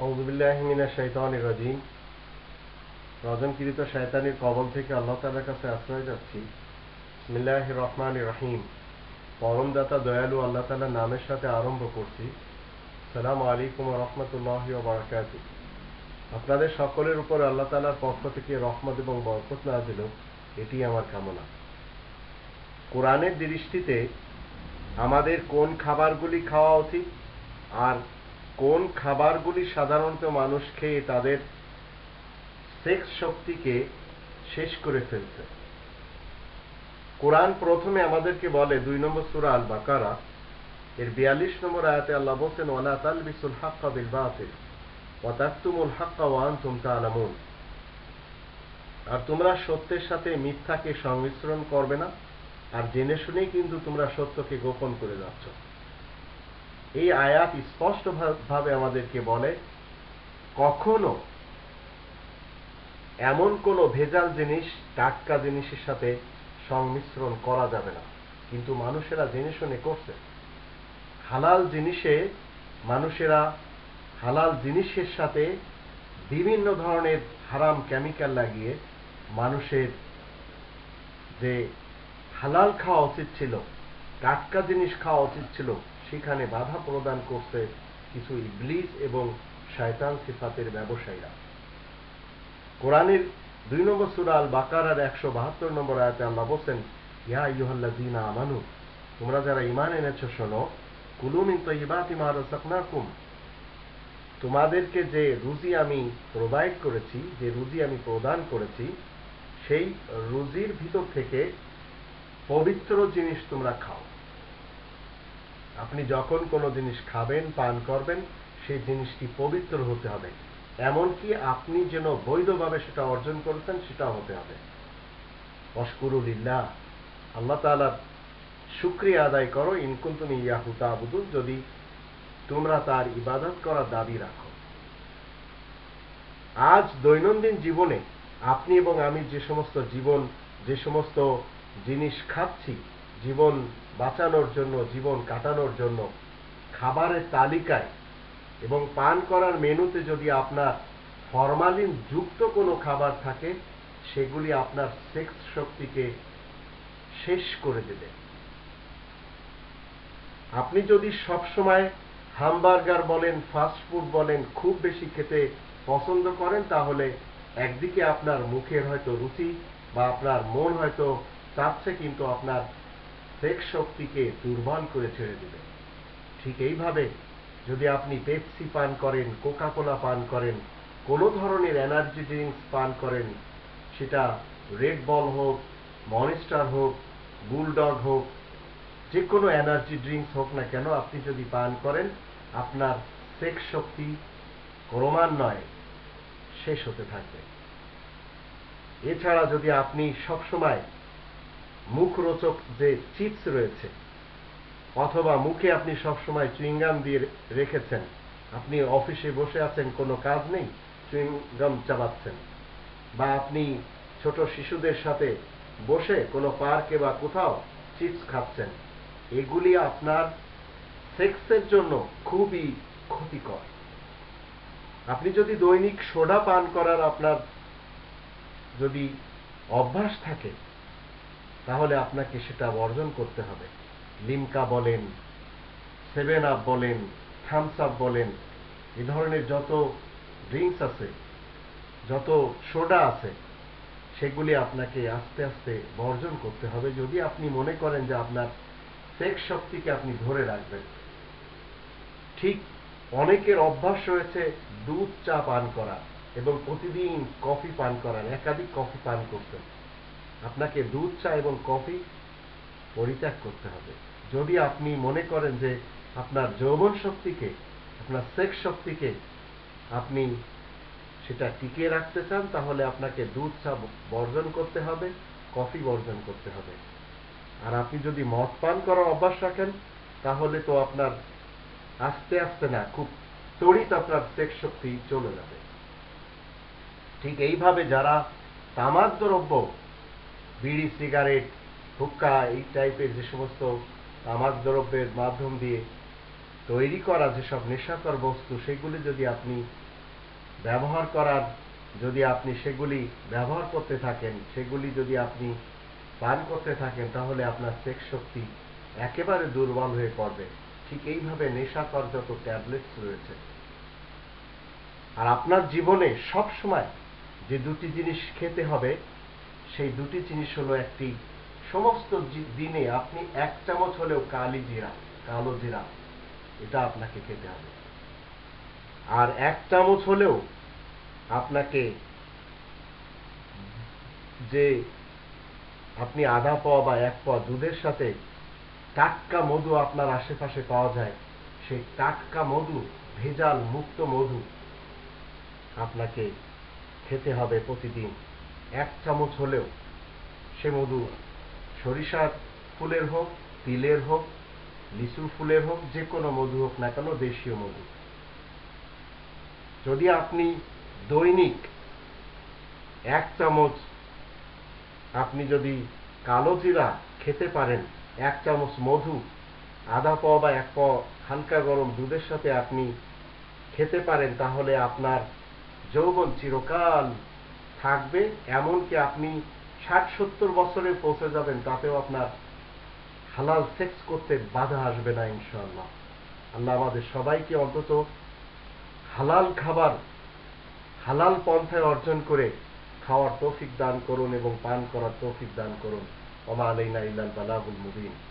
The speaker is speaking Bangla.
রাজিম। রজনকৃত শয়তানির কবল থেকে আল্লাহ তালার কাছে আশ্রয় যাচ্ছি। বিসমিল্লাহ রহমান রহিম। পরমদাতা দয়ালু আল্লাহ তালার নামের সাথে আরম্ভ করছি। সালাম আলাইকুম রহমতুল্লাহ বারাকাত আপনাদের সকলের উপর আল্লাহ তালার পক্ষ থেকে রহমত এবং বরকত না দিল এটি আমার কামনা। কোরআনের দৃষ্টিতে আমাদের কোন খাবারগুলি খাওয়া উচিত আর কোন খাবারগুলি সাধারণত মানুষ খেয়ে তাদের সেক্স শক্তিকে শেষ করে ফেলছে? কোরআন প্রথমে আমাদেরকে বলে, দুই নম্বর সুরা আল বাকারা এর বিয়াল্লিশ নম্বর আয়াতে আল্লাহ বলছেন, ওয়ালা তালবিসুল হাক্কা বিল বাতিল, ওয়া তাকতুমুল হাক্কা ওয়া আনতুম তা'লামুন আর তোমরা সত্যের সাথে মিথ্যাকে সংমিশ্রণ করবে না, আর জেনে শুনেই কিন্তু তোমরা সত্যকে গোপন করে যাচ্ছ এই আয়াত স্পষ্ট ভাবে আমাদেরকে বলে, কখনো এমন কোনো ভেজাল জিনিস, টাটকা জিনিসের সাথে সংমিশ্রণ করা যাবে না। কিন্তু মানুষেরা জেনে শুনে করছে। হালাল জিনিসে মানুষেরা হালাল জিনিসের সাথে বিভিন্ন ধরনের হারাম কেমিক্যাল লাগিয়ে মানুষের যে হালাল খাওয়া উচিত ছিল, টাটকা জিনিস খাওয়া উচিত ছিল সেখানে বাধা প্রদান করছে কিছু ইবলিস এবং শয়তান সিফাতের ব্যবসায়ীরা। কোরআনের দুই নম্বর সুরা আল বাকারার একশো বাহাত্তর নম্বর আয়াতে আল্লাহ বলছেন, ইয়া ইউহাল্লা জিনা আমানু, তোমরা যারা ইমান এনেছ শোনো কুলুমিন তো ইবাতি মারাকুম তোমাদেরকে যে রুজি আমি প্রোভাইড করেছি, যে রুজি আমি প্রদান করেছি, সেই রুজির ভিতর থেকে পবিত্র জিনিস তোমরা খাও। আপনি যখন কোনো জিনিস খাবেন, পান করবেন, সেই জিনিসটি পবিত্র হতে হবে। এমনকি আপনি যেন বৈধভাবে সেটা অর্জন করেছেন, সেটাও হতে হবে। অস্কুরুলিল্লাহ আল্লাহ তালার শুক্রিয়া আদায় করো। ইনকুন তুমি ইয়াহুতা আবুদুল যদি তোমরা তার ইবাদত করার দাবি রাখো। আজ দৈনন্দিন জীবনে আপনি এবং আমি যে সমস্ত জীবন, যে সমস্ত জিনিস খাচ্ছি জীবন বাঁচানোর জন্য, জীবন কাটানোর জন্য খাবারের তালিকায় এবং পান করার মেনুতে যদি আপনার ফরমালিন যুক্ত কোনো খাবার থাকে, সেগুলি আপনার সেক্স শক্তিকে শেষ করে দেবে। আপনি যদি সবসময় হামবার্গার বলেন ফাস্টফুড বলেন, খুব বেশি খেতে পছন্দ করেন, তাহলে একদিকে আপনার মুখের হয়তো রুচি বা আপনার মন হয়তো চাচ্ছে, কিন্তু আপনার সেক্স শক্তিকে দুর্বল করে ছেড়ে দেবে। ঠিক এইভাবে যদি আপনি পেপসি পান করেন কোকা কোলা পান করেন, কোনো ধরনের এনার্জি ড্রিঙ্কস পান করেন, সেটা রেড বল হোক, মনিস্টার হোক, বুলডগ হোক, যে কোনো এনার্জি ড্রিঙ্কস হোক না কেন, আপনি যদি পান করেন, আপনার সেক্স শক্তি ক্রমান্বয়ে শেষ হতে থাকবে। এছাড়া যদি আপনি সবসময় মুখরোচক যে চিপস রয়েছে, অথবা মুখে আপনি সবসময় চুইংগাম দিয়ে রেখেছেন, আপনি অফিসে বসে আছেন, কোনো কাজ নেই, চুইংগাম চালাচ্ছেন, বা আপনি ছোট শিশুদের সাথে বসে কোনো পার্কে বা কোথাও চিপস খাচ্ছেন, এগুলি আপনার সেক্সের জন্য খুবই ক্ষতিকর। আপনি যদি দৈনিক সোডা পান করার আপনার যদি অভ্যাস থাকে তাহলে আপনাকে সেটা বর্জন করতে হবে। লিমকা বলেন, সেভেন আপ বলেন, থামস আপ বলেন, এ ধরনের যত ড্রিঙ্কস আছে, যত সোডা আছে, সেগুলি আপনাকে আস্তে আস্তে বর্জন করতে হবে। যদি আপনি মনে করেন যে আপনার সেক্স শক্তিকে আপনি ধরে রাখবেন, ঠিক অনেকের অভ্যাস রয়েছে দুধ চা পান করা এবং প্রতিদিন কফি পান করার, একাধিক কফি পান করতেন আপনাকে দুধ চা এবং কফি পরিত্যাগ করতে হবে। যদি আপনি মনে করেন যে আপনার যৌবন শক্তিকে, আপনার সেক্স শক্তিকে আপনি সেটা টিকিয়ে রাখতে চান, তাহলে আপনাকে দুধ চা বর্জন করতে হবে, কফি বর্জন করতে হবে। আর আপনি যদি মদ পান করার অভ্যাস রাখেন, তাহলে তো আপনার আস্তে আস্তে না, খুব তড়িৎ আপনার সেক্স শক্তি চলে যাবে। ঠিক এইভাবে যারা তামাক দ্রব্য বিড়ি, সিগারেট, হুক্কা, এই টাইপের যে সমস্ত তামাক দ্রব্যের মাধ্যম দিয়ে তৈরি করা যেসব নেশাকর বস্তু, সেগুলি যদি আপনি ব্যবহার করার, যদি আপনি সেগুলি ব্যবহার করতে থাকেন, সেগুলি যদি আপনি পান করতে থাকেন, তাহলে আপনার সেক্স শক্তি একেবারে দুর্বল হয়ে পড়বে। ঠিক এইভাবে নেশাকর যত ট্যাবলেটস রয়েছে। আর আপনার জীবনে সব সময় যে দুটি জিনিস খেতে হবে সেই দুটি জিনিস হলো একটি, সমস্ত দিনে আপনি এক চামচ হলেও কালি জিরা, কালো জিরা, এটা আপনাকে খেতে হবে। আর এক চামচ হলেও আপনাকে যে আপনি আধা পাওয়া বা এক পাওয়া দুধের সাথে টাটকা মধু আপনার আশেপাশে পাওয়া যায়, সেই টাটকা মধু, ভেজাল মুক্ত মধু আপনাকে খেতে হবে প্রতিদিন। এক চামচ হলেও সে মধু সরিষার ফুলের হোক, তিলের হোক লিচু ফুলের হোক, যে কোনো মধু হোক না কেন দেশীয় মধু। যদি আপনি দৈনিক এক চামচ, আপনি যদি কালো জিরা খেতে পারেন, এক চামচ মধু, আধা পাওয়া বা এক পাওয়া হালকা গরম দুধের সাথে আপনি খেতে পারেন, তাহলে আপনার যৌবন চিরকাল থাকবে, এমনকি আপনি ষাট সত্তর বছরে পৌঁছে যাবেন, তাতেও আপনার হালাল সেক্স করতে বাধা আসবে না, ইনশাআল্লাহ। আল্লাহ আমাদের সবাইকে অন্তত হালাল খাবার, হালাল পন্থায় অর্জন করে খাওয়ার তৌফিক দান করুন এবং পান করার তৌফিক দান করুন। ওমা আলাইনা ইল্লাল বালাগুল মুবিন।